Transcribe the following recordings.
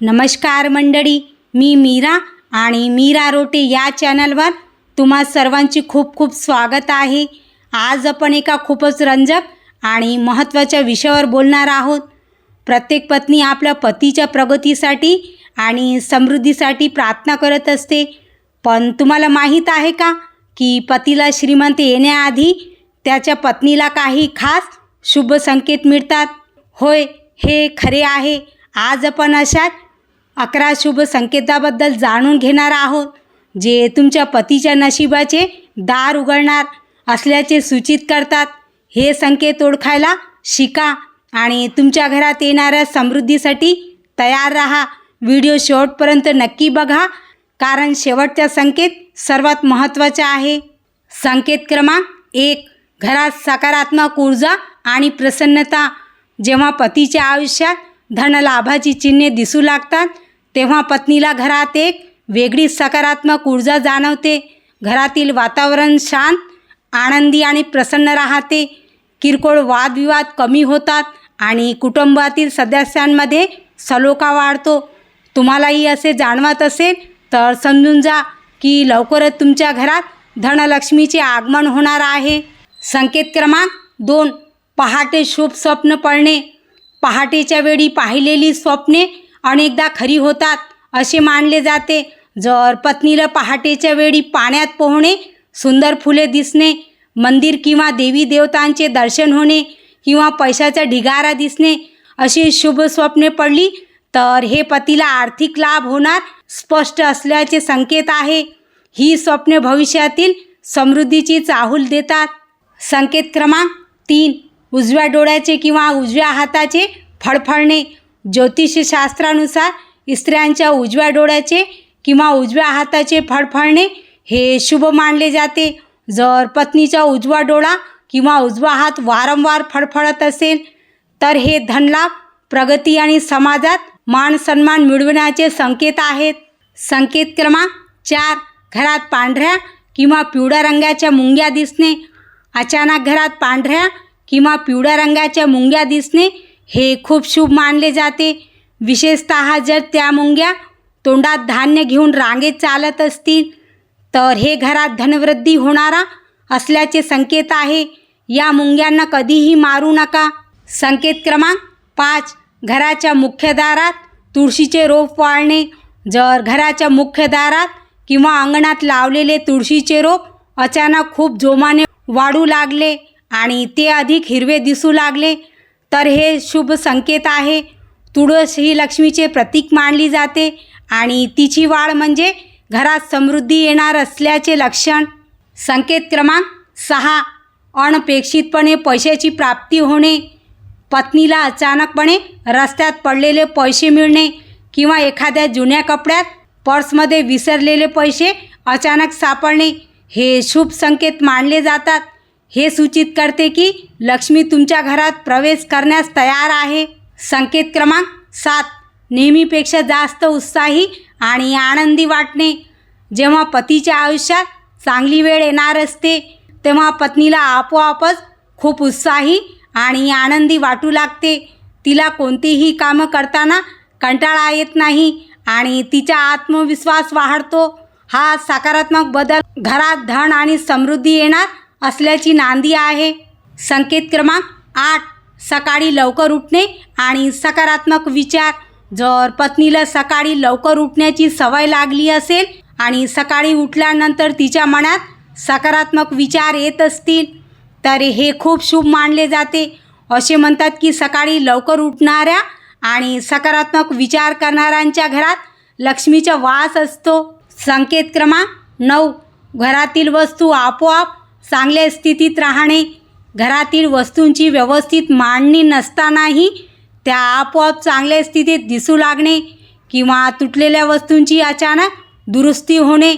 नमस्कार मंडळी मी मीरा आणि मीरा रोटे या चॅनलवर तुम्हा सर्वांची खूप खूप स्वागत आहे. आज आपण एका खूपच रंजक आणि महत्त्वाच्या विषयावर बोलणार आहोत. प्रत्येक पत्नी आपल्या पतीच्या प्रगतीसाठी आणि समृद्धीसाठी प्रार्थना करत असते. पण तुम्हाला माहीत आहे का की पतीला श्रीमंत येण्याआधी त्याच्या पत्नीला काही खास शुभ संकेत मिळतात? होय हे खरे आहे. आज आपण अशात अकरा शुभ संकेताबद्दल जाणून घेणार आहोत जे तुमच्या पतीच्या नशिबाचे दार उघडणार असल्याचे सूचित करतात. हे संकेत ओळखायला शिका आणि तुमच्या घरात येणाऱ्या समृद्धीसाठी तयार राहा. व्हिडिओ शेवटपर्यंत नक्की बघा कारण शेवटचा संकेत सर्वात महत्त्वाचा आहे. संकेत क्रमांक एक घरात सकारात्मक ऊर्जा आणि प्रसन्नता. जेव्हा पतीच्या आयुष्यात धनलाभाची चिन्हे दिसू लागतात तेव्हा पत्नीला घरात एक वेगळी सकारात्मक ऊर्जा जाणवते. घरातील वातावरण शांत आनंदी आणि प्रसन्न राहते. किरकोळ वादविवाद कमी होतात आणि कुटुंबातील सदस्यांमध्ये सलोखा वाढतो. तुम्हालाही असे जाणवत असेल तर समजून जा की लवकरच तुमच्या घरात धनलक्ष्मीचे आगमन होणार आहे. संकेत क्रमांक दोन पहाटे शुभ स्वप्न पडणे. पहाटेच्या वेळी पाहिलेली स्वप्ने अनेकदा खरी होतात असे मानले जाते. जर पत्नीला पहाटेच्या वेळी पाण्यात पोहणे सुंदर फुले दिसणे मंदिर किंवा देवी देवतांचे दर्शन होणे किंवा पैशाचा ढिगारा दिसणे अशी शुभ स्वप्ने पडली तर हे पतीला आर्थिक लाभ होणार स्पष्ट असल्याचे संकेत आहे. ही स्वप्ने भविष्यातील समृद्धीची चाहूल देतात. संकेत क्रमांक तीन उजव्या डोळ्याचे किंवा उजव्या हाताचे फडफडणे. ज्योतिषशास्त्रानुसार स्त्रियांच्या उजव्या डोळ्याचे किंवा उजव्या हाताचे फडफडणे हे शुभ मानले जाते. जर पत्नीचा उजवा डोळा किंवा उजवा हात वारंवार फडफडत असेल तर हे धनलाभ प्रगती आणि समाजात मान सन्मान मिळविण्याचे संकेत आहेत. संकेत क्रमांक चार घरात पांढऱ्या किंवा पिवळ्या रंगाच्या मुंग्या दिसणे. अचानक घरात पांढऱ्या किंवा पिवळ्या रंगाच्या मुंग्या दिसणे हे खूप शुभ मानले जाते. विशेषत जर त्या मुंग्या तोंडात धान्य घेऊन रांगेत चालत असतील तर हे घरात धनवृद्धी होणारा असल्याचे संकेत आहे. या मुंग्यांना कधीही मारू नका. संकेत क्रमांक पाच घराच्या मुख्य दारात तुळशीचे रोप वाळणे. जर घराच्या मुख्य दारात किंवा अंगणात लावलेले तुळशीचे रोप अचानक खूप जोमाने वाढू लागले आणि ते अधिक हिरवे दिसू लागले तर हे शुभ संकेत आहे. तुळस ही लक्ष्मीचे प्रतीक मानली जाते आणि तिची वाढ म्हणजे घरात समृद्धी येणार असल्याचे लक्षण. संकेत क्रमांक सहा अनपेक्षितपणे पैशाची प्राप्ती होणे. पत्नीला अचानकपणे रस्त्यात पडलेले पैसे मिळणे किंवा एखाद्या जुन्या कपड्यात पर्समध्ये विसरलेले पैसे अचानक सापडणे हे शुभ संकेत मानले जातात. हे सूचित करते की लक्ष्मी तुमच्या घरात प्रवेश करण्यास तयार आहे. संकेत क्रमांक सात. नेहमीपेक्षा जास्त उत्साही आणि आनंदी वाटणे. जेव्हा पतीच्या आयुष्यात चांगली वेळ येणार असते तेव्हा पत्नीला आपोआपच खूप उत्साही आणि आनंदी वाटू लागते. तिला कोणतीही कामं करताना कंटाळा येत नाही आणि तिचा आत्मविश्वास वाढतो. हा सकारात्मक बदल घरात धन आणि समृद्धी येणार असल्याची नांदी आहे. संकेत क्रमांक आठ सकाळी लवकर उठणे आणि सकारात्मक विचार. जर पत्नीला सकाळी लवकर उठण्याची सवय लागली असेल आणि सकाळी उठल्यानंतर तिच्या मनात सकारात्मक विचार येत असतील तर हे खूप शुभ मानले जाते. असे म्हणतात की सकाळी लवकर उठणाऱ्या आणि सकारात्मक विचार करणाऱ्यांच्या घरात लक्ष्मीचा वास असतो. संकेत क्रमांक नऊ घरातील वस्तू आपोआप चांगल्या स्थितीत राहणे घरातील वस्तूंची व्यवस्थित मांडणी नसतानाही त्या आपोआप चांगल्या स्थितीत दिसू लागणे किंवा तुटलेल्या वस्तूंची अचानक दुरुस्ती होणे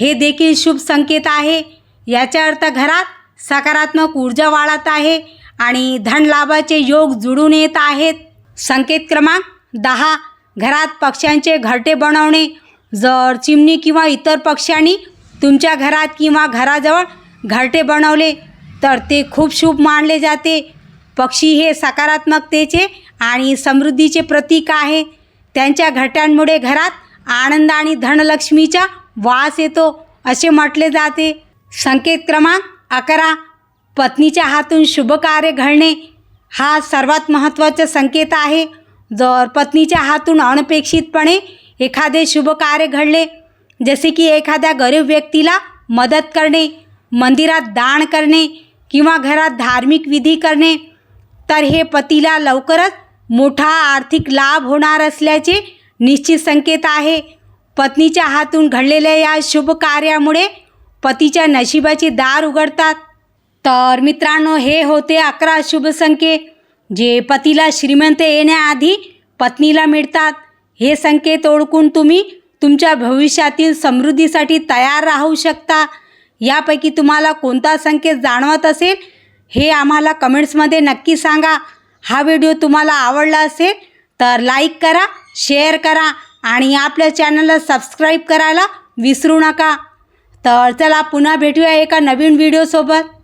हे देखील शुभ संकेत आहे. याचा अर्थ घरात सकारात्मक ऊर्जा वाढत आहे आणि धनलाभाचे योग जुळून येत आहेत. संकेत क्रमांक दहा घरात पक्ष्यांचे घरटे बनवणे. जर चिमणी किंवा इतर पक्ष्यांनी तुमच्या घरात किंवा घराजवळ घरटे बनवले तर ते खूप शुभ मानले जाते. पक्षी हे सकारात्मकतेचे आणि समृद्धीचे प्रतीक आहे. त्यांच्या घरट्यांमुळे घरात आनंद आणि धनलक्ष्मीचा वास येतो असे म्हटले जाते. संकेत क्रमांक अकरा पत्नीच्या हातून शुभ कार्य घडणे हा सर्वात महत्त्वाचा संकेत आहे. जर पत्नीच्या हातून अनपेक्षितपणे एखादे शुभ कार्य घडले जसे की एखाद्या गरीब व्यक्तीला मदत करणे मंदिरात दान करणे किंवा घरात धार्मिक विधी करणे तर हे पतीला लवकरच मोठा आर्थिक लाभ होणार असल्याचे निश्चित संकेत आहे. पत्नीच्या हातून घडलेल्या या शुभ कार्यामुळे पतीच्या नशिबाचे दार उघडतात. तर मित्रांनो हे होते अकरा शुभ संकेत जे पतीला श्रीमंत येण्याआधी पत्नीला मिळतात. हे संकेत ओळखून तुम्ही तुमच्या भविष्यातील समृद्धीसाठी तयार राहू शकता. यापैकी तुम्हाला कोणता संकेत जाणवत असेल हे आम्हाला कमेंट्समध्ये नक्की सांगा. हा व्हिडिओ तुम्हाला आवडला असेल तर लाईक करा शेअर करा आणि आपल्या चॅनलला सबस्क्राईब करायला विसरू नका. तर चला पुन्हा भेटूया एका नवीन व्हिडिओसोबत.